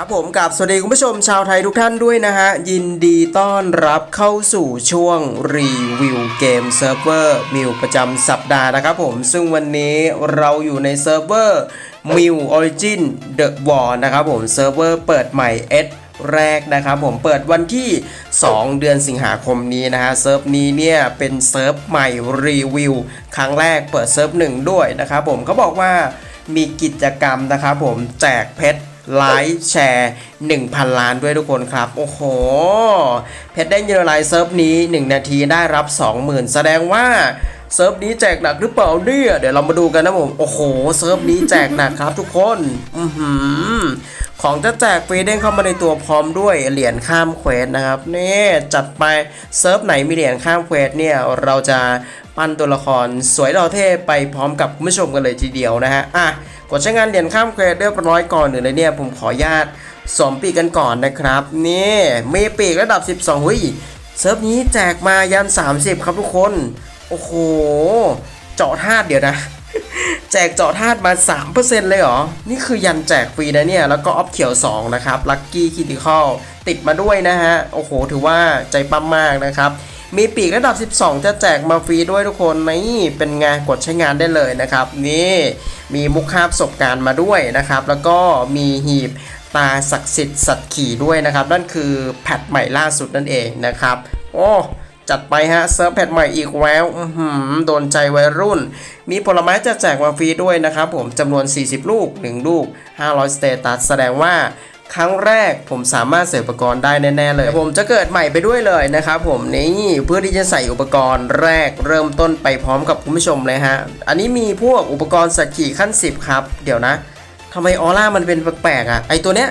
ครับผมกับสวัสดีคุณผู้ชมชาวไทยทุกท่านด้วยนะฮะ ยินดีต้อนรับเข้าสู่ช่วงรีวิวเกมเซิร์ฟเวอร์มิวประจำสัปดาห์นะครับผม ซึ่งวันนี้เราอยู่ในเซิร์ฟเวอร์มิวออริจินเดอะวอร์นะครับผม เซิร์ฟเวอร์เปิดใหม่ S แรกนะครับผมเปิดวันที่ 2 เดือนสิงหาคมนี้นะฮะเซิร์ฟนี้เนี่ยเป็นเซิร์ฟใหม่รีวิวครั้งแรกเปิดเซิร์ฟหนึ่งด้วยนะครับผมเขาบอกว่ามีกิจกรรมนะครับผมแจกเพชร ไลค์แชร์ 1,000 ล้านด้วยทุกคนครับ โอ้โห เพชรได้เยอะไลน์เซิร์ฟนี้ 1 นาทีได้รับ 20,000 แสดงว่าเซิร์ฟนี้แจกหนักหรือเปล่าเนี่ยเดี๋ยวเรามาดูกันนะผม โอ้โห เซิร์ฟนี้แจกหนักครับทุกคน อือหือ ของจะแจกฟรีเด้งเข้ามาในตัวพร้อมด้วยเหรียญข้ามเควสนะครับนี่จัดไปเซิร์ฟไหนมีเหรียญข้ามเควสเนี่ยเราจะปั้นตัวละครสวยหล่อเท่ไปพร้อมกับคุณผู้ชมกันเลยทีเดียวนะฮะอะกดใช้งานเหรียญข้ามเควสเรียบร้อยก่อนหนึ่งเลยเนี่ยผมขออนุญาตสวมปีกกันก่อนนะครับนี่มีปีกระดับ 12หุ้ยเซิร์ฟนี้แจกมายัน 30 ครับทุกคน โอ้โห เจาะธาตุเดี๋ยวนะ แจกเจาะธาตุมา 3%เลยเหรอ นี่คือยันแจกฟรีนะเนี่ย แล้วก็ออฟเขียว 2 นะครับลัคกี้คิติคอลติดมาด้วยนะฮะ โอ้โห ถือว่าใจปั้มมากนะครับ มีปีกระดับ 12 จะแจกมาฟรีด้วยทุกคนนี่เป็นไงกดใช้งานได้เลยนะครับ นี่มีมุกคาบประสบการณ์มาด้วยนะครับ แล้วก็มีหีบตาศักดิ์สิทธิ์สัตว์ขี่ด้วยนะครับ นั่นคือแพทใหม่ล่าสุดนั่นเองนะครับ โอ้ จัดไปฮะเซิร์ฟแพทใหม่อีกแล้วอื้อหือโดนใจวัยรุ่น มีผลไม้จะแจกมาฟรีด้วยนะครับผมจำนวน 40 ลูก 1 ลูก 500 สเตตัส แสดงว่าครั้งแรกผมสามารถใส่อุปกรณ์ได้แน่ๆเลย ผมจะเกิดใหม่ไปด้วยเลยนะครับผมนี่เพื่อที่จะใส่อุปกรณ์แรกเริ่มต้นไปพร้อมกับคุณผู้ชมเลยฮะ อันนี้มีพวกอุปกรณ์สักขี่ขั้น 10 ครับ เดี๋ยวนะทำไมออร่ามันเป็นแปลกๆอะไอตัวเนี้ย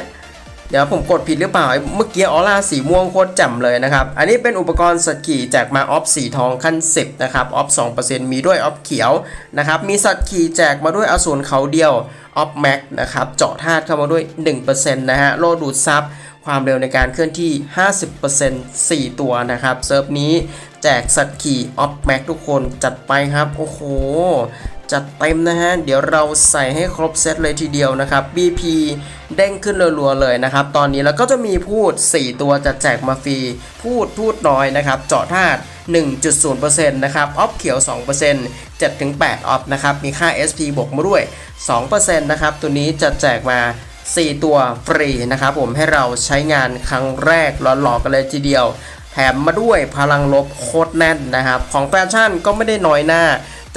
เดี๋ยวผมกดผิดหรือเปล่าเมื่อกี้ออร่าสีม่วงโคตรแจ่มเลยนะครับ อันนี้เป็นอุปกรณ์สกีแจกมาออฟสีทองขั้น 10 นะครับ ออฟ 2%มีด้วยออฟเขียวนะครับ มีสัตว์ขี่แจกมาด้วยอสูรเขาเดียวออฟแม็กนะครับ เจาะธาตุเข้ามาด้วย 1%นะฮะ โลดูดซับความเร็วในการเคลื่อนที่ 50% 4 ตัวนะครับ เซิร์ฟนี้แจกสัตว์ขี่ออฟแม็กทุกคนจัดไปครับ โอ้โห จัดเต็มนะฮะ เดี๋ยวเราใส่ให้ครบเซตเลยทีเดียวนะครับ BP เด้งขึ้นรัวๆเลยนะครับ ตอนนี้แล้วก็จะมีพูด 4 ตัวจะแจกมาฟรี พูดพูดน้อยนะครับ เจาะธาตุ1.0%นะครับออฟเขียว 2% 7-8ออฟนะครับ มีค่า SP บวกมาด้วย 2%นะครับ ตัวนี้จะแจกมา 4 ตัวฟรีนะครับผมให้เราใช้งานครั้งแรกหลอกๆกันเลยทีเดียว แถมมาด้วยพลังลบโคตรแน่นนะครับ ของแฟชั่นก็ไม่ได้น้อยหน้า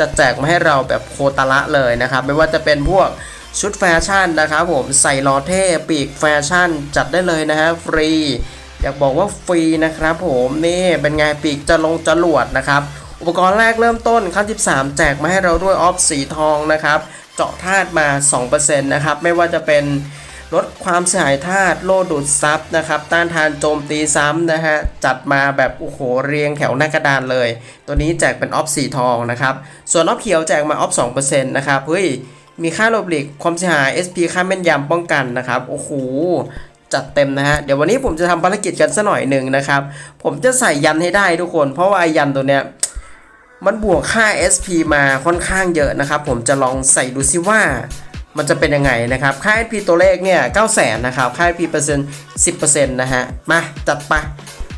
จะแจกมาให้เราแบบโคตรละเลยนะครับไม่ว่าจะเป็นพวกชุดแฟชั่นนะครับผมใส่ลอเท่ปีกแฟชั่นจัดได้เลยนะฮะฟรีอยากบอกว่าฟรีนะครับผมนี่เป็นไงปีกจะลงจรวดนะครับอุปกรณ์แรกเริ่มต้นขั้น 13 แจกมาให้เราด้วยออฟสีทองนะครับเจาะธาตุมา 2%นะครับไม่ว่าจะเป็น ลดความเสียหายธาตุโล่ดูดซับนะครับต้านทานโจมตีซ้ำนะฮะจัดมาแบบโอ้โหเรียงแถวหน้ากระดานเลย ตัวนี้แจกเป็นออฟสีทองนะครับส่วนออฟเขียวแจกมาออฟ2%นะครับเฮ้ยมีค่าหลบหลีกความเสียหาย SP ค่าแม่นยำป้องกันนะครับโอ้โหจัดเต็มนะฮะเดี๋ยววันนี้ผมจะทำภารกิจกันสักหน่อยหนึ่งนะครับผมจะใส่ยันให้ได้ทุกคน เพราะว่าไอ้ยันตัวเนี้ยมันบวกค่า SP มาค่อนข้างเยอะนะครับผมจะลองใส่ดูซิว่า มันจะเป็นยังไงนะครับ ค่า SP ตัวเลขเนี่ย9 0 0 0 0นะครับ ค่า SP เปอร์เซ็นต์10%นะฮะ มา จัดไป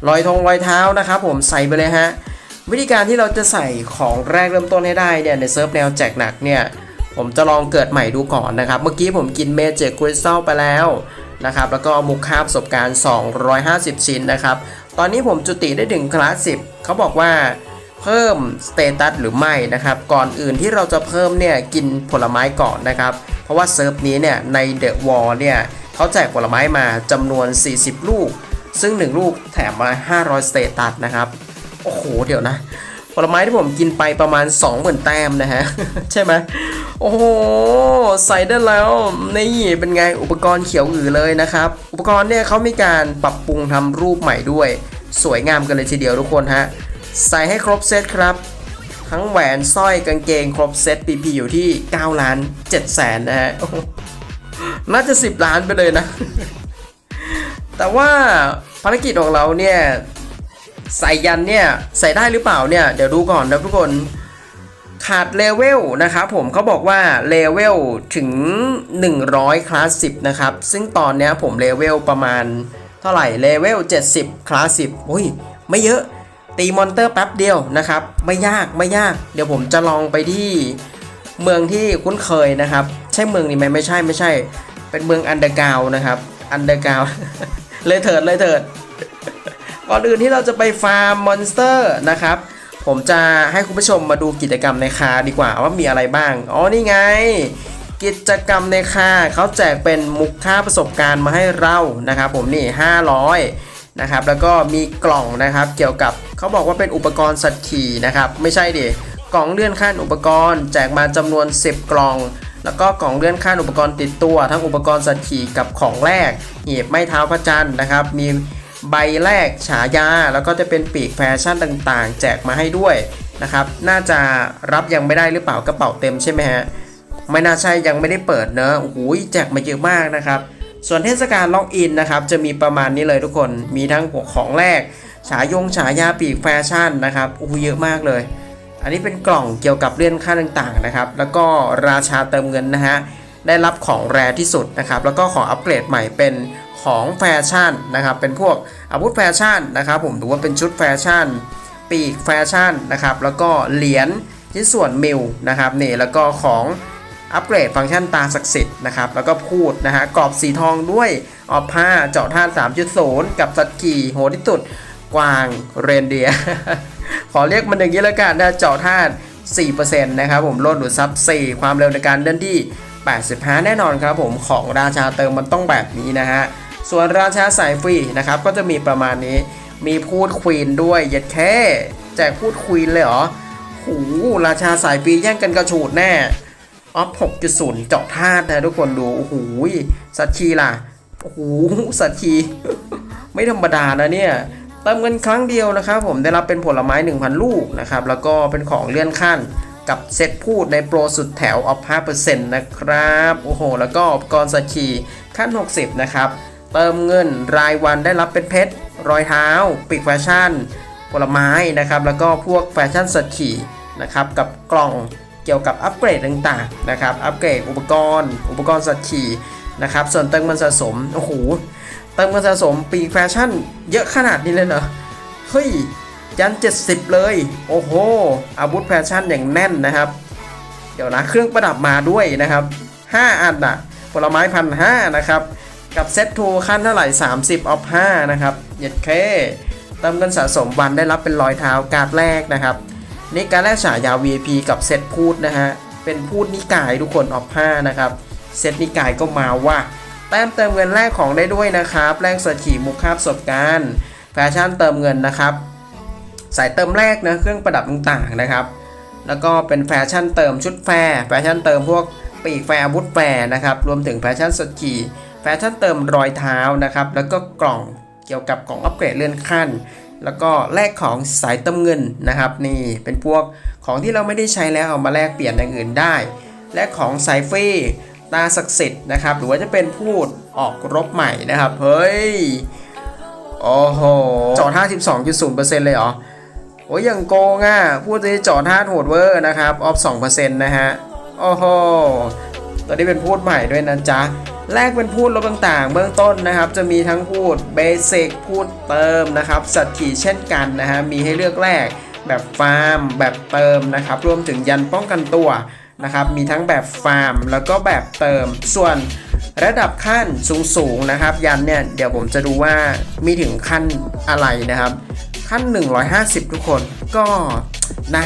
รอยทงรอยเท้านะครับผมใส่ไปเลยฮะ วิธีการที่เราจะใส่ของแรกเริ่มต้นให้ได้เนี่ย ในเซิร์ฟแนวแจกหนักเนี่ย ผมจะลองเกิดใหม่ดูก่อนนะครับ เมื่อกี้ผมกินเมเจอร์คริสตัลไปแล้วนะครับ แล้วก็มุกคาบประสบการณ์ 250 ชิ้นนะครับ ตอนนี้ผมจุติได้ถึงคลาส10เขาบอกว่าเพิ่มสเตตัสหรือไม่นะครับ ก่อนอื่นที่เราจะเพิ่มเนี่ยกินผลไม้ก่อนนะครับ ราะว่าเซิร์ฟนี้เนี่ยในเดอะวอลเนี่ยเขาแจกผลไม้มาจำนวน 40 ลูก ซึ่ง 1 ลูกแถมมา 500 สเตตัสนะครับ โอ้โห เดี๋ยวนะ ผลไม้ที่ผมกินไปประมาณ 20,000 แต้มนะฮะ ใช่ไหมโอ้โห ใส่ได้แล้ว นี่เป็นไงอุปกรณ์เขียวอือเลยนะครับ อุปกรณ์เนี่ยเขามีการปรับปรุงทำรูปใหม่ด้วย สวยงามกันเลยทีเดียวทุกคนฮะ ใส่ให้ครบเซตครับ ทั้งแหวนสร้อยกางเกงครบเซต PP อยู่ที่9ล้าน7แสนนะฮะน่าจะ 10 ล้านไปเลยนะ แต่ว่าภารกิจของเราเนี่ยใส่ยันเนี่ยใส่ได้หรือเปล่าเนี่ย เดี๋ยวดูก่อนนะทุกคนขาดเลเวลนะครับผมเขาบอกว่าเลเวลถึง 100 คลาส10นะครับ ซึ่งตอนเนี้ยผมเลเวลประมาณเท่าไหร่เลเวล70 คลาส10อุ้ย ไม่เยอะ ตีมอนเตอร์แป๊บเดียวนะครับ ไม่ยากไม่ยาก เดี๋ยวผมจะลองไปที่เมืองที่คุ้นเคยนะครับ ใช่เมืองนี้ไหมไม่ใช่ไม่ใช่ เป็นเมืองอันเดอร์กาวนะครับอันเดอร์กาวเลยเถิดเลยเถิดก่อนอื่นที่เราจะไปฟาร์มมอนสเตอร์นะครับ ผมจะให้คุณผู้ชมมาดูกิจกรรมในคาดีกว่าว่ามีอะไรบ้าง อ๋อนี่ไง กิจกรรมในคาเขาแจกเป็นมุกค่าประสบการณ์มาให้เรานะครับ ผมนี่ 500 นะครับแล้วก็มีกล่องนะครับเกี่ยวกับเขาบอกว่าเป็นอุปกรณ์สัตว์ขี่นะครับไม่ใช่ดิกล่องเลื่อนขั้นอุปกรณ์ แจกมาจำนวน 10 กล่อง แล้วก็กล่องเลื่อนขั้นอุปกรณ์ติดตัว ทั้งอุปกรณ์สัตว์ขี่กับของแรกหีบไม้เท้าพระจันทร์นะครับมีใบแรกฉายา แล้วก็จะเป็นปีกแฟชั่นต่างๆ แจกมาให้ด้วยนะครับน่าจะรับยังไม่ได้หรือเปล่ากระเป๋าเต็มใช่ไหมฮะไม่น่าใช่ยังไม่ได้เปิดเนอะโอ้โหแจกมาเยอะมากนะครับ ส่วนเทศกาลล็อกอินนะครับจะมีประมาณนี้เลยทุกคนมีทั้งของแรก ฉายงฉายาปีกแฟชั่นนะครับโอ้เยอะมากเลย อันนี้เป็นกล่องเกี่ยวกับเลื่อนค่าต่างๆนะครับแล้วก็ราชาเติมเงินนะฮะได้รับของแรที่สุดนะครับแล้วก็ของอัปเกรดใหม่เป็นของแฟชั่นนะครับเป็นพวกอาวุธแฟชั่นนะครับผมถือว่าเป็นชุดแฟชั่น ปีกแฟชั่นนะครับแล้วก็เหรียญชิ้นส่วนมิลนะครับนี่แล้วก็ของ อัปเกรดฟังก์ชันตาศักดิ์สิทธิ์นะครับแล้วก็พูดนะฮะกรอบสีทองด้วยออบผ้าเจาะท่าน3.0 กับสัตว์ขี่โหดที่สุดกวางเรนเดียขอเรียกมันอย่างนี้แล้วกันนะเจาะท่า4%นะครับผมลดดูดซับ 4 ความเร็วในการเดินที่ 85 แน่นอนครับผมของราชาเติมมันต้องแบบนี้นะฮะส่วนราชาสายฟรีนะครับก็จะมีประมาณนี้มีพูดควีนด้วยเย็ดแค่แจกพูดควีนเลยเหรอโหราชาสายฟรีแย่งกันกระฉูดแน่ ออฟ6.0เจาะธาตุนะทุกคนดูโอ้โหสัตว์ชีล่ะโอ้โหสัตว์ชีไม่ธรรมดานะเนี่ยเติมเงินครั้งเดียวนะครับผมได้รับเป็นผลไม้ 1,000 ลูกนะครับแล้วก็เป็นของเลื่อนขั้นกับเซตพูดในโปรสุดแถวออฟ5%นะครับโอ้โห แล้วก็อุปกรณ์สัตว์ชีขั้น 60 นะครับ เติมเงินรายวันได้รับเป็นเพชร รอยเท้า ปีกแฟชั่น ผลไม้นะครับ แล้วก็พวกแฟชั่นสัตว์ขี่นะครับ กับกล่อง เกี่ยวกับอัปเกรดต่างๆนะครับอัปเกรดอุปกรณ์ อุปกรณ์สัตว์ขี่นะครับส่วนเติมเงินสะสมโอ้โหเติมเงินสะสมปีแฟชั่นเยอะขนาดนี้เลยเหรอเฮ้ยยัน 70 เลย โอ้โห อาวุธแฟชั่นอย่างแน่นนะครับ เดี๋ยวนะเครื่องประดับมาด้วยนะครับ 5 อันอะผลไม้พันห้านะครับ กับเซตทูขั้นเท่าไหร่ 30ออฟ5นะครับเย็ดเคเติมเงินสะสมวันได้รับเป็นรอยเท้าการ์ดแรกนะครับ นี่การแรกฉายา VIP กับเซตพูดนะฮะ เป็นพูดนิกายทุกคนออฟ5นะครับ เซตนิกายก็มาว่า แต้มเติมเงินแรกของได้ด้วยนะครับแรกสดขี่มุกคาบสบการแฟชั่นเติมเงินนะครับ สายเติมแรกนะเครื่องประดับต่างๆนะครับ แล้วก็เป็นแฟชั่นเติมชุดแฟร์แฟชั่นเติมพวกปีกแฟร์อาวุธแฟร์นะครับ รวมถึงแฟชั่นสดขี่แฟชั่นเติมรอยเท้านะครับ แล้วก็กล่องเกี่ยวกับกล่องอัปเกรดเลื่อนขั้น แล้วก็แลกของสายเติมเงินนะครับ นี่เป็นพวกของที่เราไม่ได้ใช้แล้วเอามาแลกเปลี่ยนอย่างอื่นได้ และของสายฟรีตาศักดิ์สิทธิ์นะครับ หรือว่าจะเป็นพูดออกรบใหม่นะครับ เฮ้ย โอ้โหจอด52.0%เลยเหรอ โอ้ยอย่างโกงอะ พูดจะจอดท่าโหดเวอร์นะครับ ออฟ2%นะฮะ โอ้โห ตัวนี้เป็นพูดใหม่ด้วยนะจ๊ะ แรกเป็นพูดลบต่างๆ เบื้องต้นนะครับ จะมีทั้งพูดเบสิกพูดเติมนะครับสัตว์ขี่เช่นกันนะฮะมีให้เลือกแรกแบบฟาร์ม แบบเติมนะครับ รวมถึงยันป้องกันตัวนะครับ มีทั้งแบบฟาร์ม แล้วก็แบบเติม ส่วนระดับขั้นสูงๆนะครับ ยันเนี่ยเดี๋ยวผมจะดูว่ามีถึงขั้นอะไรนะครับ ขั้น 150 ทุกคนก็นะ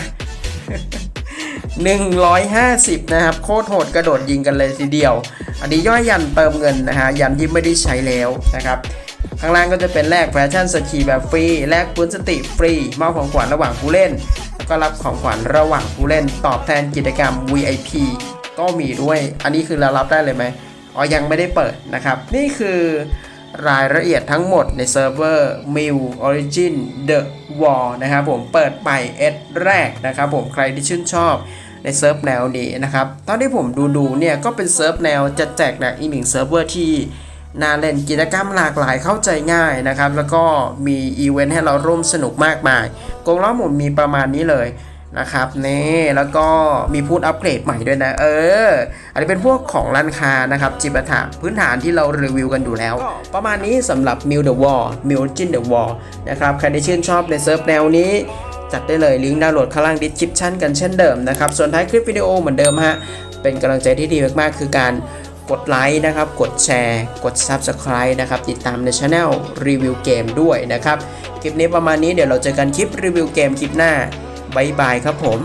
150 นะครับ โคตรโหดกระโดดยิงกันเลยทีเดียว อันนี้ย่อยยันเติมเงินนะฮะยันที่ไม่ได้ใช้แล้วนะครับข้างล่างก็จะเป็นแลกแฟชั่นสกีแบบฟรีแลกปืนสติฟรีมอบของขวัญระหว่างผู้เล่น แล้วก็รับของขวัญระหว่างผู้เล่น ตอบแทนกิจกรรม VIP ก็มีด้วย อันนี้คือเรารับได้เลยไหมอ๋อยังไม่ได้เปิดนะครับ นี่คือรายละเอียดทั้งหมดในเซิร์ฟเวอร์ m i l Origin The War นะครับผมเปิดไปเอสแรกนะครับผมใครที่ชื่นชอบ ในเซิร์ฟแนวนี้นะครับตอนที่ผมดูดูเนี่ยก็เป็นเซิร์ฟแนวจะแจกแหนอีกหนึ่งเซิร์ฟเวอร์ที่น่าเล่นกิจกรรมหลากหลายเข้าใจง่ายนะครับ แล้วก็มีอีเวนต์ให้เราร่วมสนุกมากมายกงล้อหมุนมีประมาณนี้เลยนะครับนี่แล้วก็มีพูดอัปเกรดใหม่ด้วยนะ เออ อันนี้เป็นพวกของร้านค้านะครับ จิปาถะพื้นฐานที่เรารีวิวกันอยู่แล้ว ประมาณนี้สำหรับ m i l the Wall m i l g i n the Wall นะครับ ใครที่ชื่นชอบในเซิร์ฟแนวนี้ จัดได้เลยลิงก์ดาวน์โหลดข้างล่างดิสคริปชันกันเช่นเดิมนะครับ ส่วนท้ายคลิปวิดีโอเหมือนเดิมฮะ เป็นกำลังใจที่ดีมากๆ คือการกดไลค์นะครับ กดแชร์ กด Subscribe นะครับ ติดตามในช anel รีวิวเกมด้วยนะครับ คลิปนี้ประมาณนี้เดี๋ยวเราเจอกันคลิปรีวิวเกมคลิปหน้าบายบายครับผม